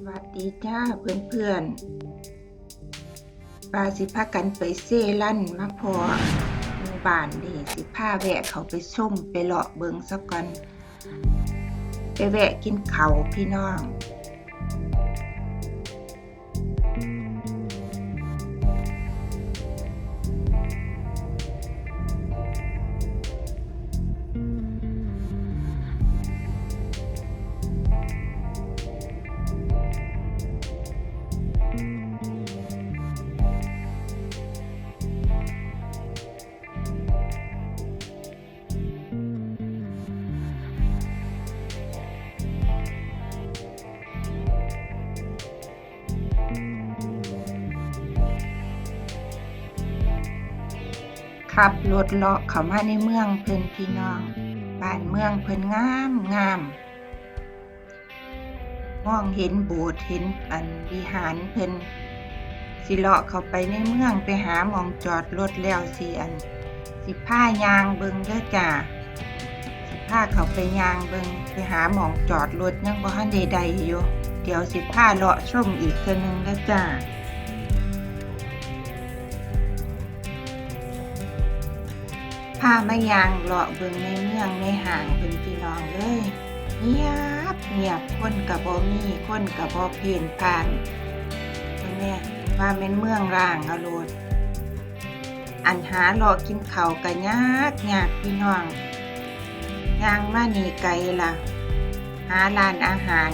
สวัสดีจ้าเพื่อนๆปาสิพากันไปเซลั่นมาพอหมู่บ้านนี่สิพาแวะเขาไปส้มไปเลาะเบิงสักก่อนไปแวะกินเขาพี่น้อง ขับรถเลาะเข้ามาในเมืองเพิ่นพี่น้องบ้านเมืองเพิ่นงามงามมองเห็นโบสถ์เห็นอันวิหารเพิ่นสิเลาะเข้าไปในเมืองไปหาหมองจอดรถแล้วสิอัน สิพายางเบิงเด้อจ้าสิพาเขาไปยางเบิงไปหาหมองจอดรถยังบ่ทันได้ใดอยู่เดี๋ยวสิพาเลาะชมอีกเทื่อนึงเด้อจ้า พามายางเลาะเบิงในเมืองในห้างเพิ่นพี่น้องเลยเงียบเงียบคนกับบ่มีคนกับบ่เปลี่ยนผ่านเพิ่นแม่ว่าแม่นเมืองร้างอาโลดอันหาเลาะกินเขาก็ยากยากพี่น้องยางมานี่ไกลล่ะ หาร้านอาหาร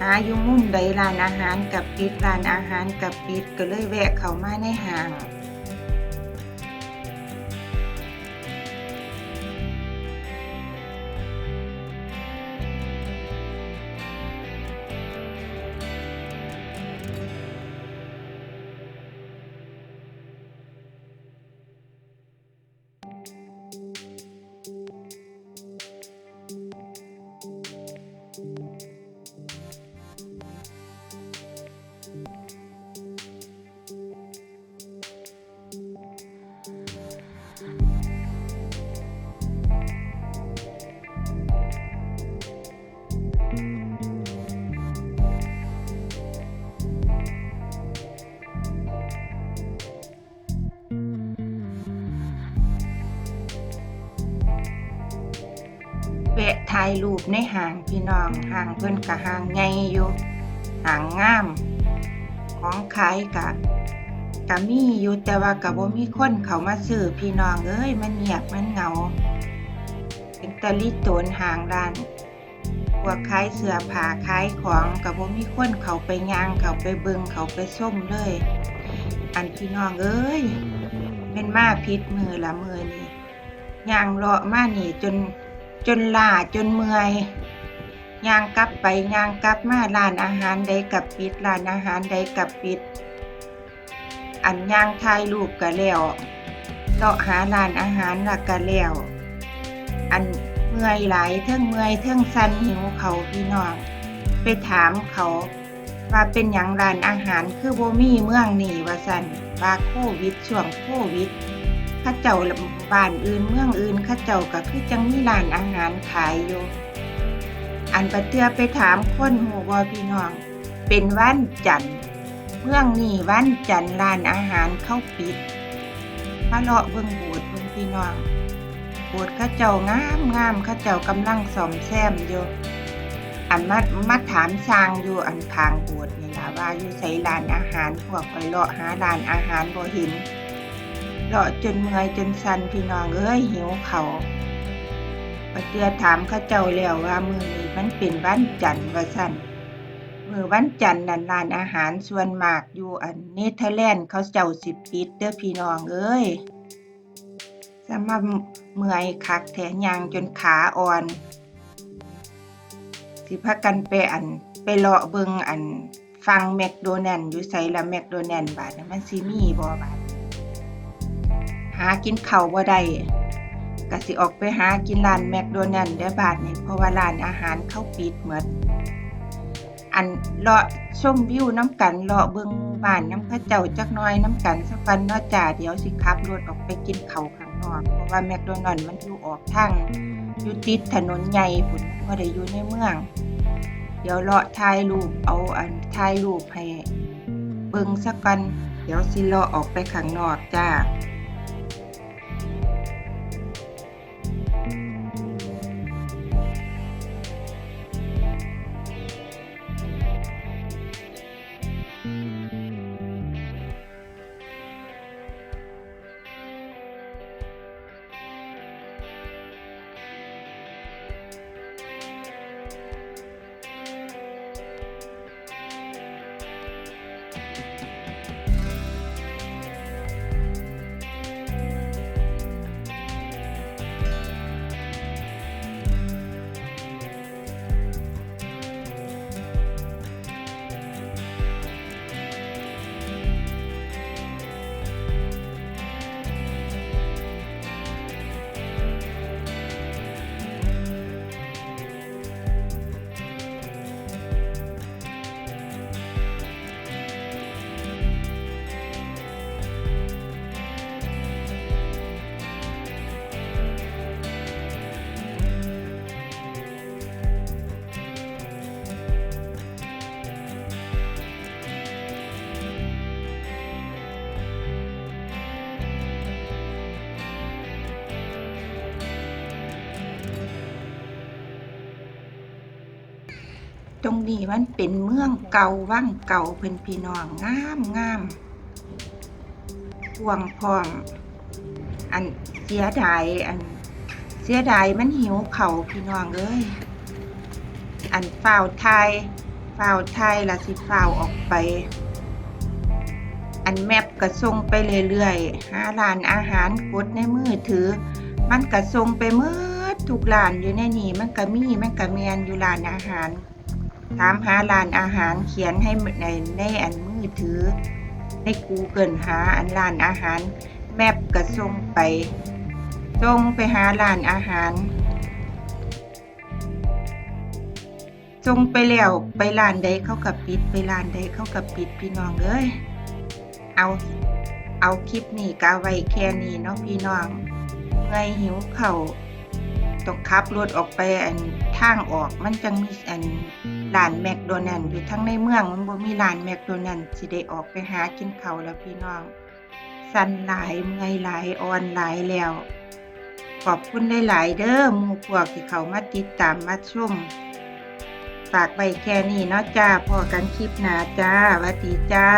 หาอยู่มุมใดร้านอาหารกับปิดร้านอาหารกับปิดก็เลยแวะเขามาในห้าง แวะถ่ายรูปในห้างพี่น้องห้างเพิ่นก็ห้างใหญ่อยู่ห้างงาม ของขายก็ก็มีอยู่แต่ว่าก็บ่มีคนเข้ามาซื้อพี่น้องเอ้ยมันเงียบมันเหงา เป็นตะลิโตนห้างร้านพวกขายเสื้อผ้าขายของก็บ่มีคนเข้าไปย่างเข้าไปเบิ่งเข้าไปชมเลย อันพี่น้องเอ้ยเป็นมาผิดมือละมือนี่ย่างเลาะมานี่จน จนล่าจนเมื่อยย่างกลับไปย่างกลับมาร้านอาหารใดกับปิดร้านอาหารใดกับปิด อันย่างถ่ายรูปก็แล้วเลาะหาร้านอาหารละก็แล้วอันเมื่อยหลายเทิงเมื่อยเทิงสันหิวเขาพี่น้องไปถามเขาว่าเป็นหยังร้านอาหารคือโบมีเมืองนี่ว่าซั่นว่าโควิดช่วงโควิด ข้าเจ้าบ้านอื่นเมืองอื่นข้าเจ้าก็คือจังมีร้านอาหารขายอยู่ อันปะเตือไปถามคนหูบ่พี่น้อง เป็นวันจันทร์เมืองนี้วันจันทร์ร้านอาหารเข้าปิดมาเลาะเบิ่งโบสถ์เบิ่งพี่น้องโบสถ์ข้าเจ้างามงามข้าเจ้ากำลังซ่อมแซมอยู่อันมามาถามสร้างอยู่อันข้างโบสถ์นี่ล่ะว่าอยู่ไสร้านอาหารพวกข่อยเลาะหาร้านอาหารบ่เห็น เลาะจนเมื่อยจนสันพี่น้องเอ้ยหิวเขาปเตือถามเข้าเจ้าแล้วว่ามือนี้มันเป็นวันจันทร์ว่าสันมือวันจันทร์นั่นร้านอาหารส่วนมากอยู่อันเนเธอร์แลนด์เขาเจ้าสิปิดเด้อพี่น้องเอ้ยสมาเมื่อยคักแถยางจนขาอ่อน สิพากันไปอันไปเลาะเบิงอันฟังแมคโดนัลด์อยู่ไสละแมคโดนัลด์บาดนั้นมันสิมีบ่บาดหากินเข้าบ่ได้ก็สิออกไปหากินร้านแมคโดนัลด์ได้บาดนี่เพราะว่าร้านอาหารเขาปิดหมดอันเลาะชมวิวน้ำกันเลาะเบิ่งบ้านน้ำเขาเจ้าจักน่อยน้ำกันสักวันเนาะจ้าเดี๋ยวสิขับรถออกไปกินเข้าข้างนอกเพราะว่าแมคโดนัลด์มันอยู่ออกทางอยู่ติดถนนใหญ่พุ่นบ่ได้อยู่ในเมือง เดี๋ยวเลาะถ่ายรูปเอาอันถ่ายรูปให้เบิ่งซะก่อนเดี๋ยวสิเลาะออกไปข้างนอกจ้า ตรงนี้มันเป็นเมืองเก่าวังเก่าเพิ่นพี่น้องงามงามกวงพร้อม อันเสียดายอันเสียดายมันหิวเขาพี่น้องเอ้ยอันฝ้าวไทยฝ้าวไทยละสิฝ้าวออกไป อันแมปก็ส่งไปเรื่อยๆหาร้านอาหารกดในมือถือ มันก็ส่งไปมื่อทุกร้านอยู่ในนี่มันก็มีมันก็แมนอยู่ร้านอาหาร ถามหาร้านอาหารเขียนให้ในในอันมือถือ ใน Google หาอันร้านอาหาร แมปก็ส่งไปส่งไปหาร้านอาหารส่งไปแล้วไปร้านใดเขากับปิดไปร้านใดเขากับปิดพี่น้องเอ้ยเอาเอาคลิปนี้กาไว้แค่นี้เนาะพี่น้องเมื่อยหิวเขาต้องขับรถออกไปอันทางออกมันจังมีอัน ร้านแมคโดนัลด์อยู่ทั้งในเมืองมันบ่มีร้านแมคโดนัลด์สิได้ออกไปหากินข้าวแล้วพี่น้อง สั่นหลายเมื่อยหลายอ่อนหลายแล้ว ขอบคุณหลายๆเด้อหมู่พวกที่เขามาติดตามมาชมฝากไว้แค่นี้เนาะจ้าพอกันคลิปหน้าจ้าวัสดีจ้า